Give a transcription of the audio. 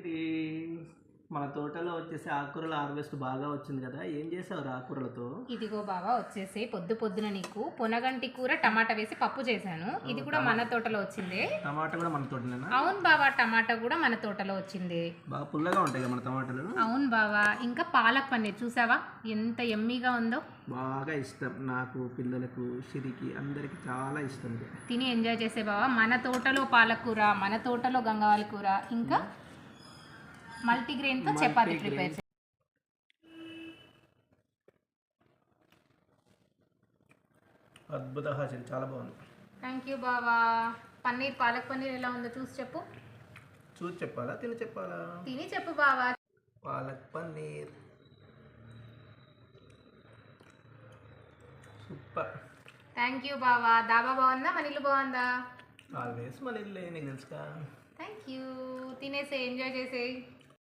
ఇది మన తోటలో వచ్చేసి ఆకుకూరల హార్వెస్ట్ బాగా వచ్చింది కదా. ఏం చేసావు ఆకుకూరలతో? ఇదిగో బావా వచ్చేసి పొద్దు పొద్దున నీకు పొనగంటి కూర టమాటా వేసి పప్పు చేశాను. ఇది కూడా మన తోటలో వచ్చింది. టమాటా కూడా మన తోటనేనా అవును బావా టమాటా కూడా మన తోటలో వచ్చింది. బాగా పుల్లగా ఉంటాయి కదా మన టమాటాలు. అవును బావా ఇంకా పాలక్ పన్నీర్ చూసావా? ఎంత ఎమ్మీగా ఉందో. బాగా ఇష్టం నాకు పిల్లలకు సిరికి అందరికి చాలా ఇష్టం తిని ఎంజాయ్ చేసే బావా మన తోటలో పాలకూర మన తోటలో గంగవాల కూర ఇంకా మల్టీగ్రెయిన్తో చపాతీ ప్రిపేర్ అద్భుత హాజరు చాలా బాగుంది. థ్యాంక్ యూ బావా. పన్నీర్ పాలక్ పన్నీర్ ఎలా ఉందో చూసి చెప్పు. చూసి చెప్పాలా? తిని చెప్పాలా? తిని చెప్పు బావా. Palak paneer. Super. Thank you బావా. దాబా బాగుందా? మన ఇల్లు బాగుందా? ఆల్వేస్ మన ఇల్లే నీకు తెలుసుగా. Thank you. తినేసే ఎంజాయ్ చేసేయి.